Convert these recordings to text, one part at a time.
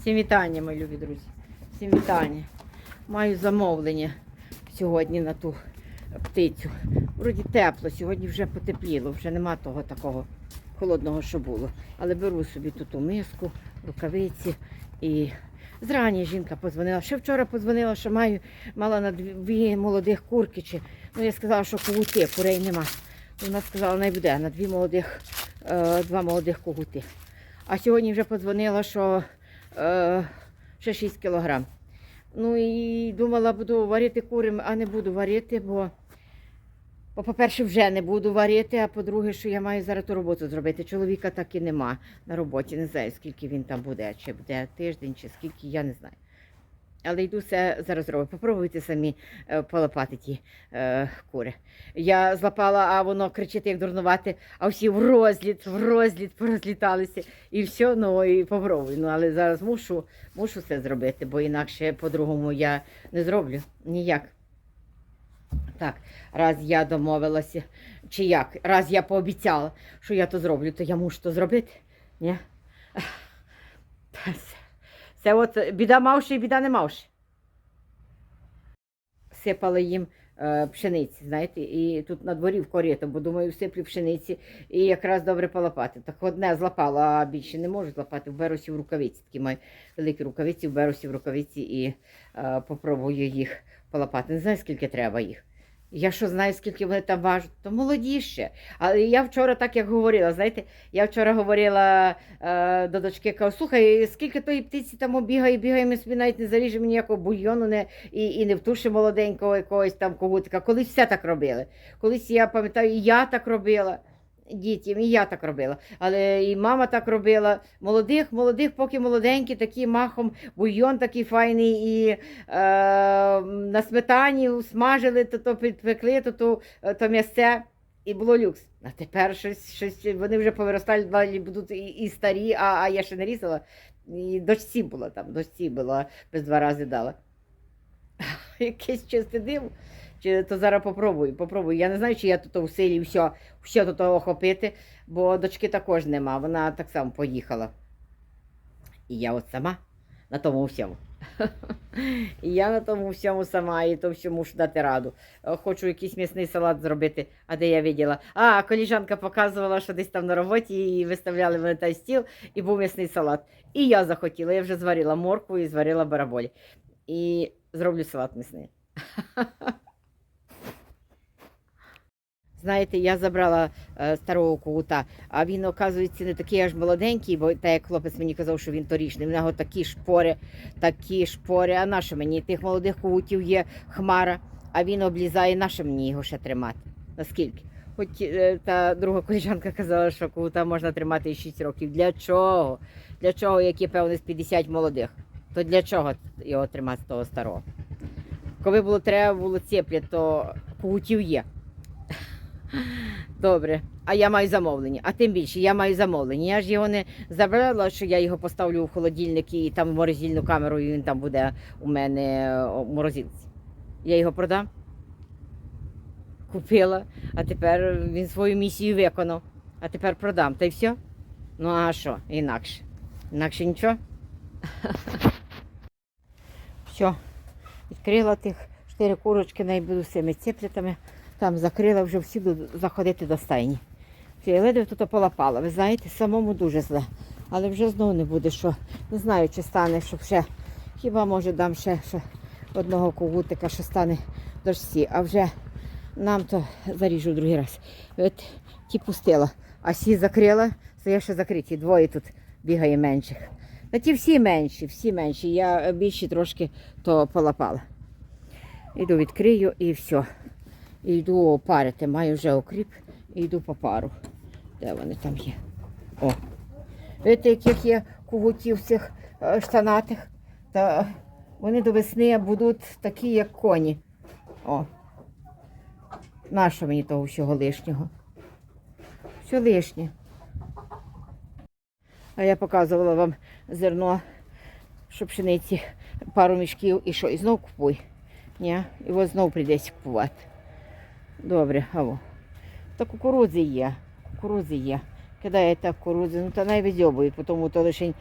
Всім вітання, мої любі друзі. Всім вітання. Маю замовлення сьогодні на ту птицю. Вроді тепло, сьогодні вже потепліло, вже нема того такого холодного, що було. Але беру собі тут у миску, рукавиці і зрані жінка подзвонила. Ще вчора подзвонила, що маю, мала на дві молодих курки. Чи, ну я сказала, що когути, курей нема. Вона сказала, не буде на дві молодих, е, два молодих когути. А сьогодні вже подзвонила, що е, ще 6 кілограм. Ну і думала, буду варити курими, а не буду варити, бо, бо по-перше, вже не буду варити, а по-друге, що я маю зараз ту роботу зробити. Чоловіка так і нема на роботі. Не знаю, скільки він там буде, чи буде тиждень, чи скільки, я не знаю. Але йду все зараз роблю. Попробуйте самі е, полопати ті е, кури. Я злапала, а воно кричить, як дурнувати, а всі в розліт, в розліт порозліталися. І все, ну і попробую. Ну, але зараз мушу, мушу це зробити, бо інакше по-другому я не зроблю ніяк. Так, раз я домовилася, чи як, раз я пообіцяла, що я то зроблю, то я мушу то зробити. Ні? Це от біда мавши і біда не мавши. Сипали їм е, пшениці, знаєте, і тут на дворі в корито, бо думаю, всиплю пшениці і якраз добре полопати. Так одне злапала, а більше не можу злапати. Вберуся в рукавиці. Такі маю великі рукавиці, вберуся в рукавиці і е, попробую їх полопати. Не знаю, скільки треба їх. Я що знаю, скільки вони там важать, то молоді ще. Але я вчора, так як говорила, знаєте, я вчора говорила е, до дочки, кажу, слухай, скільки тої птиці там бігає, бігає, ми собі навіть не заріжемо ніякого бульйону не, і, і не втушимо молоденького якогось там когутика. Колись все так робили. Колись я пам'ятаю, і я так робила. Дітям, і я так робила. Але і мама так робила. Молодих, молодих, поки молоденькі, такі махом, бульйон такий файний, і е, на сметані смажили, то, то підпекли, то, то, то м'ясце, і було люкс. А тепер щось, щось вони вже повиростали, далі будуть і, і старі, а, а я ще не різала. І дочці було там, дочці було, без два рази дала. Якесь чисте диво. Чи то зараз попробую, попробую. Я не знаю, чи я тут у силі все, все тут охопити, бо дочки також нема. Вона так само поїхала. І я от сама на тому всьому. І я на тому всьому сама, і то всьому мушу дати раду. Е, Хочу якийсь м'ясний салат зробити, а де я виділа. А, коліжанка показувала, що десь там на роботі і виставляли вони той стіл, і був м'ясний салат. І я захотіла, я вже зварила моркву і зварила бараболі. І зроблю салат м'ясний. Знаєте, я забрала е, старого кута, а він, оказується, не такий аж молоденький, бо так як хлопець мені казав, що він торічний. В нього такі шпори, такі шпори. А нащо мені? Тих молодих кутів є хмара, а він облізає, нащо мені його ще тримати? Наскільки? Хоч е, та друга коліжанка казала, що кута можна тримати і 6 років. Для чого? Для чого, як є певне з 50 молодих? То для чого його тримати того старого? Коли було треба було цепля, то кутів є. Добре, а я маю замовлення. А тим більше я маю замовлення. Я ж його не забрала, що я його поставлю в холодильник і там в морозильну камеру, і він там буде у мене у морозилці. Я його продам. Купила, а тепер він свою місію виконав. А тепер продам. Та й все? Ну а що, інакше? Інакше нічого. Все. Відкрила тих чотири курочки, най буду з цими ціплятами. Там закрила вже всі заходити до стайні. Я ледве тут полапала. Ви знаєте, самому дуже зле. Але вже знову не буде, що не знаю, чи стане, щоб ще. Хіба може дам ще, ще одного когутика, що стане дощці. А вже нам то заріжу другий раз. От ті пустила. А сі закрила, то ще закриті. Двоє тут бігає менших. Та ті всі менші, всі менші. Я більші трошки то полапала. Іду відкрию і все. І йду опарити. Маю вже окріп і йду по пару. Де вони там є? О. Видите, яких є кугутів цих е, штанатих. Та вони до весни будуть такі, як коні. О. Нащо мені того всього лишнього? Все лишнє. А я показувала вам зерно, що пшениці пару мішків і що, і знов купуй. Ні, ось знов прийдеться купувати. Добре, аво. Та кукурудзи є. Кукурудзи є. кидаєте в кукурудзу, ну то навіть відьобують, тому то лише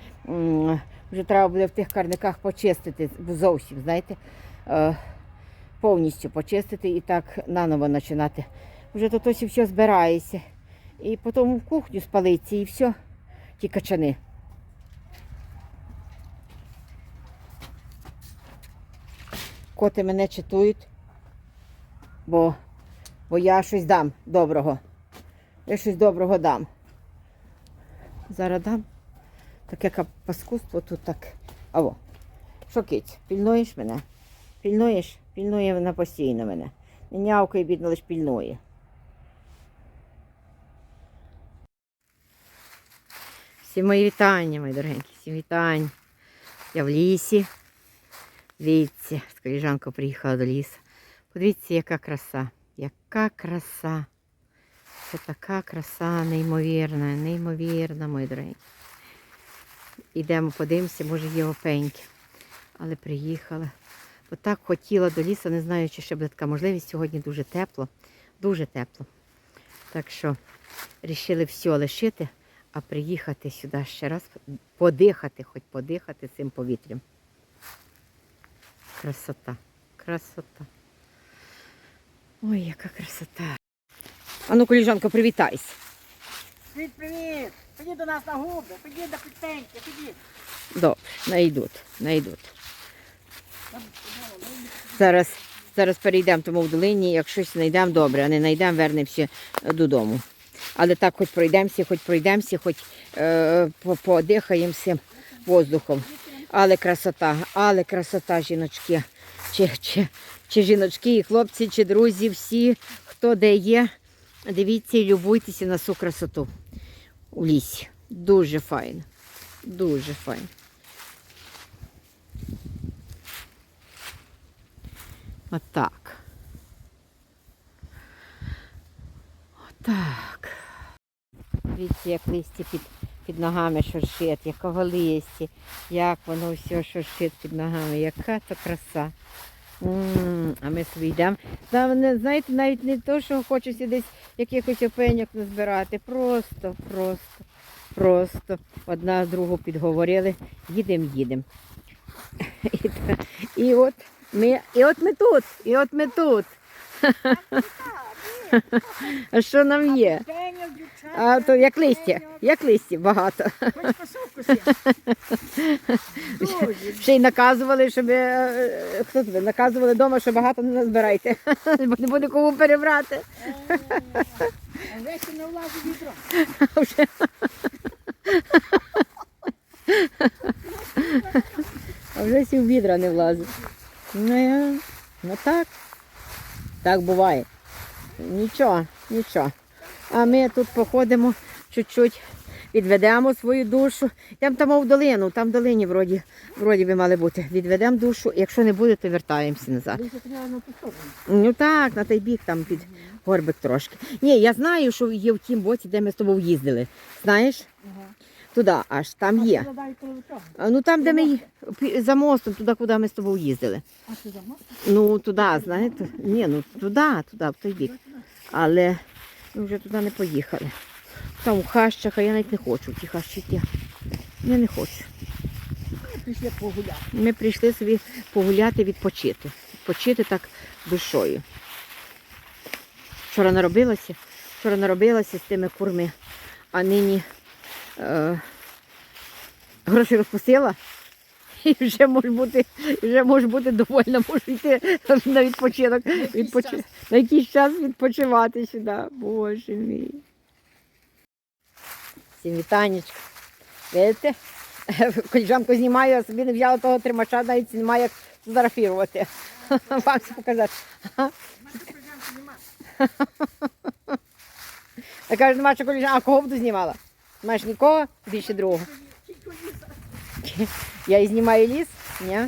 вже треба буде в тих карниках почистити зовсім, знаєте, е, повністю почистити і так наново починати. Вже тут ось і все збирається. І потім в кухню спалиться і все, ті качани. Коти мене читують, бо, бо я щось дам доброго. Я щось доброго дам. Зараз дам. Таке паскудство тут так. Аво. Що пільнуєш мене? Пільнуєш? Пільнує вона постійно мене. Не нявкає, бідно, лиш пільнує. Всі мої вітання, мої дорогенькі, всі вітання. Я в лісі. Дивіться, з приїхала до лісу. Подивіться, яка краса. Яка краса. Це така краса, неймовірна, неймовірна, мої дорогі. Ідемо, подивимося, може є опеньки. Але приїхала. Бо так хотіла до лісу, не знаю, чи ще буде така можливість. Сьогодні дуже тепло, дуже тепло. Так що вирішили все лишити, а приїхати сюди ще раз, подихати, хоч подихати цим повітрям. Красота, красота. Ой, яка красота. А ну, коліжанка, привітайся. Привіт, привіт! Піди до нас на губи, піди до підтеньки, піди. Добре, найдуть, найдуть. Зараз, зараз перейдемо тому в долині, як щось знайдемо добре, а не знайдемо, вернемося додому. Але так хоч пройдемося, хоч пройдемося, хоч е, по- подихаємося воздухом. Але красота, але красота, жіночки. Чи, чи, чи жіночки, і хлопці, чи друзі, всі, хто де є, дивіться і любуйтеся на цю красоту у лісі. Дуже файно. Дуже файно. Отак. Отак. Дивіться, як листя під, під ногами шуршить, якого листя, як воно все шуршить під ногами, яка то краса. А ми собі йдемо. Знаєте, навіть не то, що хочеться десь якихось опеньок назбирати. Просто, просто, просто одна другу підговорили, їдемо, їдемо. І, і от ми, і от ми тут, і от ми тут. А що нам є? А то як листя, як листя багато. Хоч. Ще й наказували, щоб е, хто тебе наказували вдома, що багато не назбирайте, бо не буде кому перебрати. Вже не влазить відро. А вже- А вже сі в відра не влазить. Ну, я... ну так. Так буває. Нічого, нічого. А ми тут походимо чуть-чуть, відведемо свою душу. Йдемо там в долину, там в долині вроді, вроді би мали бути. Відведемо душу, якщо не буде, то вертаємося назад. Ну так, на той бік там під горбик трошки. Ні, я знаю, що є в тім боці, де ми з тобою їздили. Знаєш? Туди аж там є. Ну там, де ми за мостом, туди, куди ми з тобою їздили. А ти за мост? Ну туди, знаєте, ні, ну туди, туди, в той бік. Але ми вже туди не поїхали. Там у хащах, а я навіть не хочу в ті хащі йти. Я не хочу. Пішли погуляти. Ми прийшли собі погуляти, відпочити. Відпочити так душою. Вчора наробилася, вчора наробилася з тими курми, а нині е, гроші розпустила. І вже може бути, вже може бути довольна, можу йти на відпочинок. Відпочи... На якийсь час відпочивати сюди. Боже мій. Всім вітанечко. Видите? Коліжанку знімаю, а собі не взяла того тримача, навіть немає як фотографувати. Вам це показати. Я кажу, нема що коліжанка, а кого буду знімала? Маєш нікого, більше другого. Я і знімаю ліс. Ні?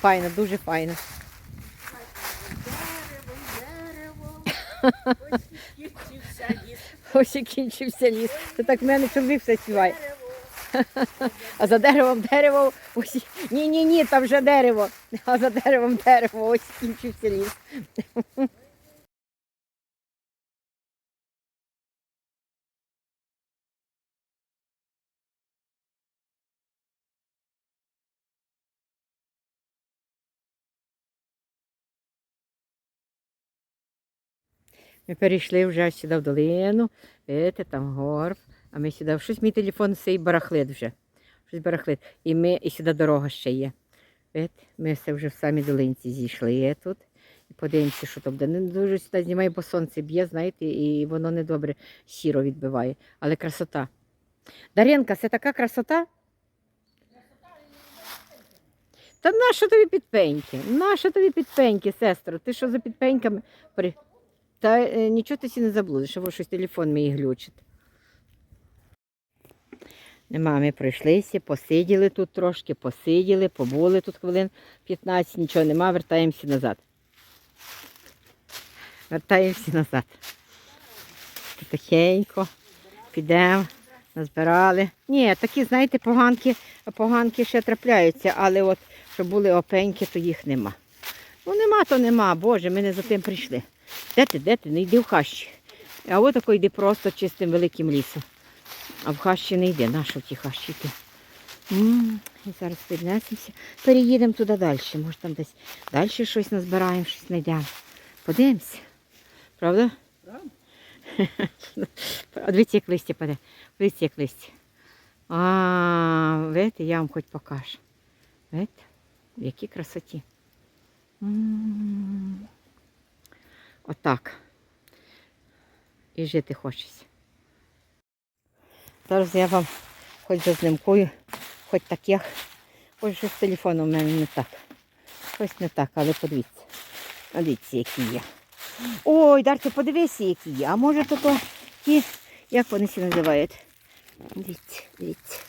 Файно, дуже файно. Дерево, дерево. Ось і кінчився ліс. Це так в мене чоловік все співає. А за деревом дерево. Ось... Ні, ні, там вже дерево. А за деревом дерево. Ось і кінчився ліс. Ми перейшли вже сюди в долину. Видите, там горб. А ми сюди. Щось мій телефон цей барахлит вже. Щось барахлит. І ми і сюди дорога ще є. Видите, ми все вже в самій долинці зійшли тут. І подивимося, що там буде. Не дуже сюди знімає, бо сонце б'є, знаєте, і воно недобре сіро відбиває. Але красота. Даренка, це така красота. Та нащо тобі підпеньки? Нащо тобі підпеньки, сестро? Ти що за підпеньками? Та е, нічого ти не заблудиш, або щось телефон мій глючить. Нема, ми пройшлися, посиділи тут трошки, посиділи, побули тут хвилин 15, нічого нема, вертаємося назад. Вертаємося назад. Тихенько, підемо, назбирали. Ні, такі, знаєте, поганки, поганки ще трапляються, але от щоб були опеньки, то їх нема. Ну нема, то нема, Боже, ми не за тим прийшли. Де ти, де ти? Не йди в хащі. А от тако йди просто чистим великим лісом. А в хащі не йде, нащо в ті хащі йти? М, І зараз піднесемося. Переїдемо туди далі. Може там десь далі щось назбираємо, щось знайдемо. Подивимося. Правда? А Дивіться, як листя паде. Дивіться, як листя. А, видите, я вам хоч покажу. Видите? В якій красоті. М. Отак. І жити хочеться. Зараз я вам хоч зазнимкую, хоч так як. Ось щось з телефоном у мене не так. Щось не так, але подивіться. Дивіться, які є. Ой, Дарче, подивися, які є. А може то, то ті, як вони всі називають? Дивіться, дивіться.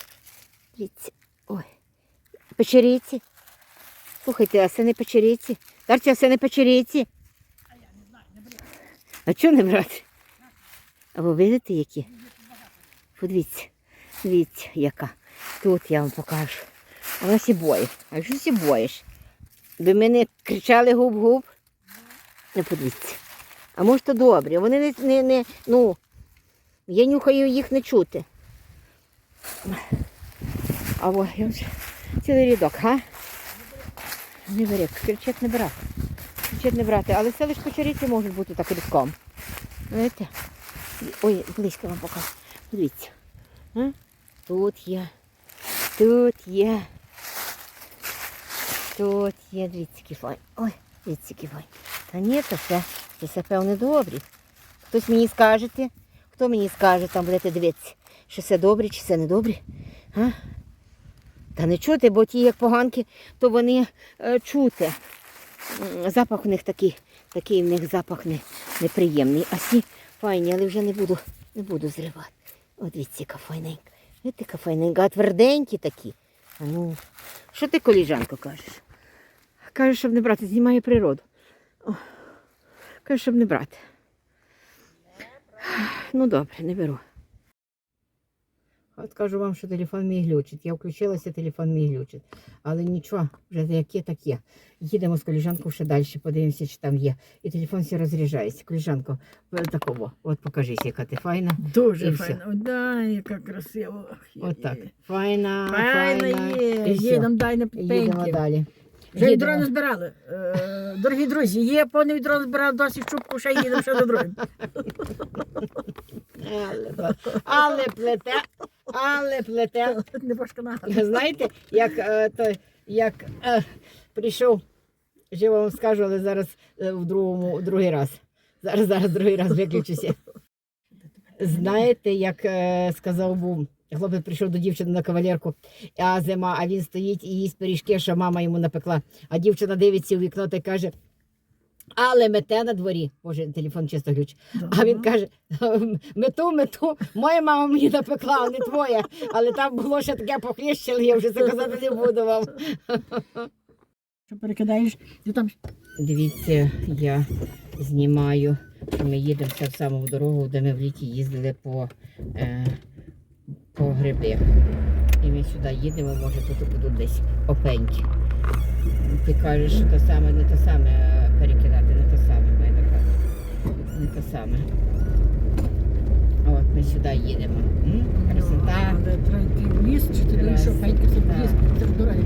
Дивіться. Ой. Печериці. Слухайте, а це не печериці. Дарче, а це не печериці. А чого не брати? А ви видите, які? Подивіться, дивіться, яка. Тут я вам покажу. А вона сі боїть. А що сі боїш? Ви мене кричали губ-губ? Не подивіться. А може то добре. Вони не, не, не, ну, я нюхаю їх не чути. А вже цілий рядок, га? Не бери, кричать не брати. Кричать не брати, але це лише печериці можуть бути так рядком. Знаєте? Ой, близько вам покажу. Дивіться. А? Тут є. Тут є. Тут є, дивіться, який. Ой, дивіться, який. Та ні, то все, це все певне добрі. Хтось мені скажете, хто мені скаже, там будете дивитися, що все добре, чи все не добре. Та не чути, бо ті як поганки, то вони е, чути. Запах у них такий, такий в них запах не, неприємний. А сі файні, але вже не буду, не буду зривати. От дивіться, яка файненька. Видите, яка файненька, а тверденькі такі. А ну, що ти, коліжанко, кажеш? Кажеш, щоб не брати, знімає природу. О, щоб не брати. Ну добре, не беру. От кажу вам, що телефон мій глючить. Я включилася, телефон мій глючить. Але нічого, вже яке так є. Їдемо з коліжанкою ще далі, подивимося, чи там є. І телефон все розряджається. Коліжанко, такого. От покажись, яка ти файна. Дуже І все. файно. Да, яка красива. От так. є. Файна, файна. є. Їдемо дай на Їдемо далі. Вже відро не збирали. Е, Дорогі друзі, є повне відро збирав досі щупку, ще їдемо ще до другим. Але плете, але плете. Не. Знаєте, як, е, той, як е, прийшов, ще вам скажу, але зараз е, в другому, другий раз. Зараз, зараз другий раз виключуся. Знаєте, як е, сказав був, хлопець прийшов до дівчини на кавалерку, а зима, а він стоїть і їсть пиріжки, що мама йому напекла. А дівчина дивиться у вікно та каже. Але мете на дворі. Боже, телефон чисто ключ. А він каже: мету, мету, моя мама мені напекла, а не твоя. Але там було ще таке похліщело, я вже це казати не буду вам. Що перекидаєш, ти там Дивіться, я знімаю, що ми їдемо в саму дорогу, де ми в літі їздили по, е, по гриби. І ми сюди їдемо, може тут будуть десь опеньки. Ти кажеш, що те саме, не те саме е, перекидати, не те саме. Не те саме. От ми сюди їдемо. М? Красота. Треба йти в ліс, чи ти думаєш, що це ліс, це в дорогі.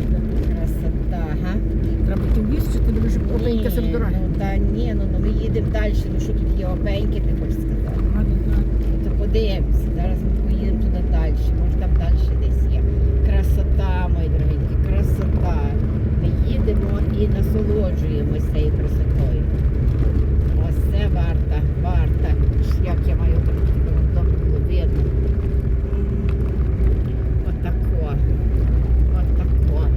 Красота, га? Треба йти в ліс, чи ти думаєш, що це в дорогі. Ну Та ні, ну, ну ми їдемо далі. Ну що тут є опеньки, ти хочеш сказати? Ну, то подивимося. Зараз ми поїдемо туди далі. Може там далі десь є. Красота, мої їдемо і насолоджуємося цією красотою. Ось це варта, варта. Як я маю обернути, щоб вам добре було видно. М. Отако. Отако.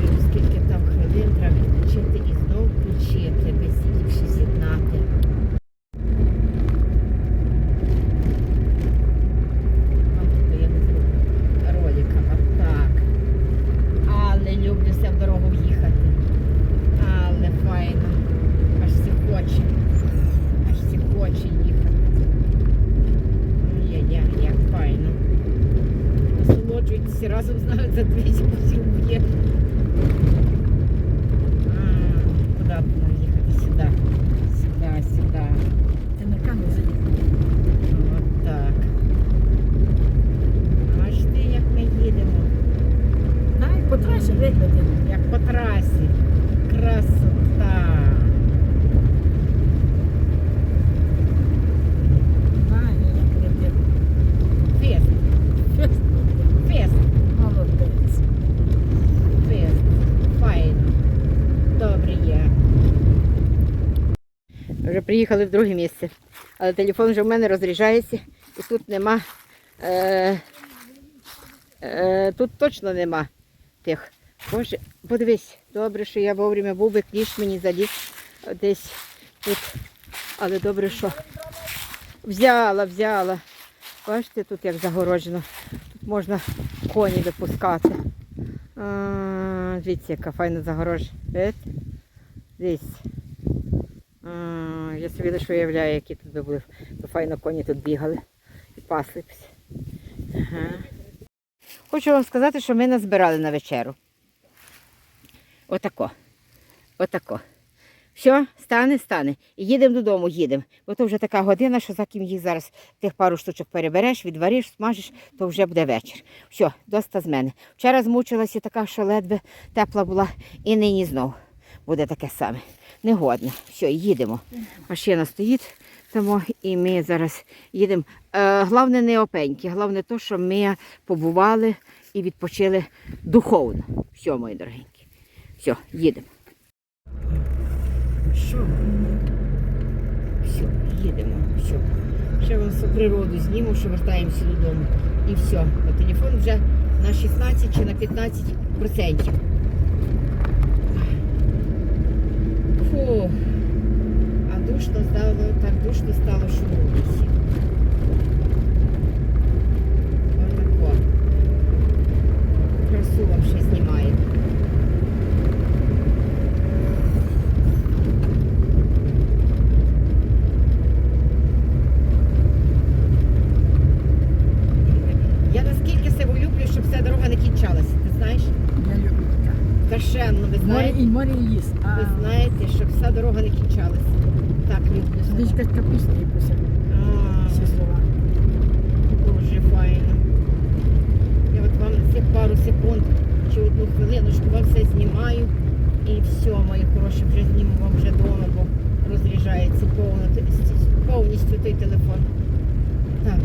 Блін, Скільки там хвилин треба відключити і знов включити, без ліпше з'єднати. Вам тут я не зроблю ролика. Отак. Але люблю все в дорогу їхати. Але файно. Аж всі хоче. Аж всі хоче їхати. Є-є, як файно. Насолоджуйтесь разом з нами за 200 є. Куди б нам їхати? Сюди. Сюди, сюди. Ти на камеру заїхав. От так. Аж ти як ми їдемо. Най, по трасі вигляді. Як по трасі. Красота. Най, як буде. Фест, Фест. фест, Молодець. фест. Файно. Добре є. Вже приїхали в друге місце. Але телефон вже в мене розряджається і тут нема. Е, е, тут точно нема тих. Боже, подивись, добре, що я вовремя був би кліш мені заліз десь тут. Але добре, що взяла, взяла. Бачите, тут як загороджено. Тут можна коні допускати. Дивіться, яка файна загорожа. Дивіться. Я собі лише уявляю, які тут були. То файно коні тут бігали і паслися. Ага. Хочу вам сказати, що ми назбирали на вечеру. Отако. Отако. Все, стане, стане. І їдемо додому, їдемо. Бо то вже така година, що за ким їх зараз тих пару штучок перебереш, відвариш, смажиш, то вже буде вечір. Все, доста з мене. Вчора змучилася така, що ледве тепла була, і нині знов буде таке саме. Негодне. Все, їдемо. Машина стоїть, тому і ми зараз їдемо. Е, головне не опеньки, головне то, що ми побували і відпочили духовно. Все, мої дорогенькі. Все, їдемо. Що? Все, їдемо. Все. Ще вам всю природу зніму, що вертаємося додому. І все. Телефон вже на 16 чи на 15 Фу. А душно стало, так душно стало, що в вулиці. Отако. Красу вам ще знімає. Страшенно, ви Море знаєте? і море і ліс. А Ви знаєте, щоб вся дорога не кінчалася. Так люблю десь якась капісня якусь. А, Всі слова. Дуже файно. Я от вам цих пару секунд чи одну хвилиночку вам все знімаю. І все, мої хороші, вже зніму вам вже вдома, бо розряджається повно- повністю той телефон. Так,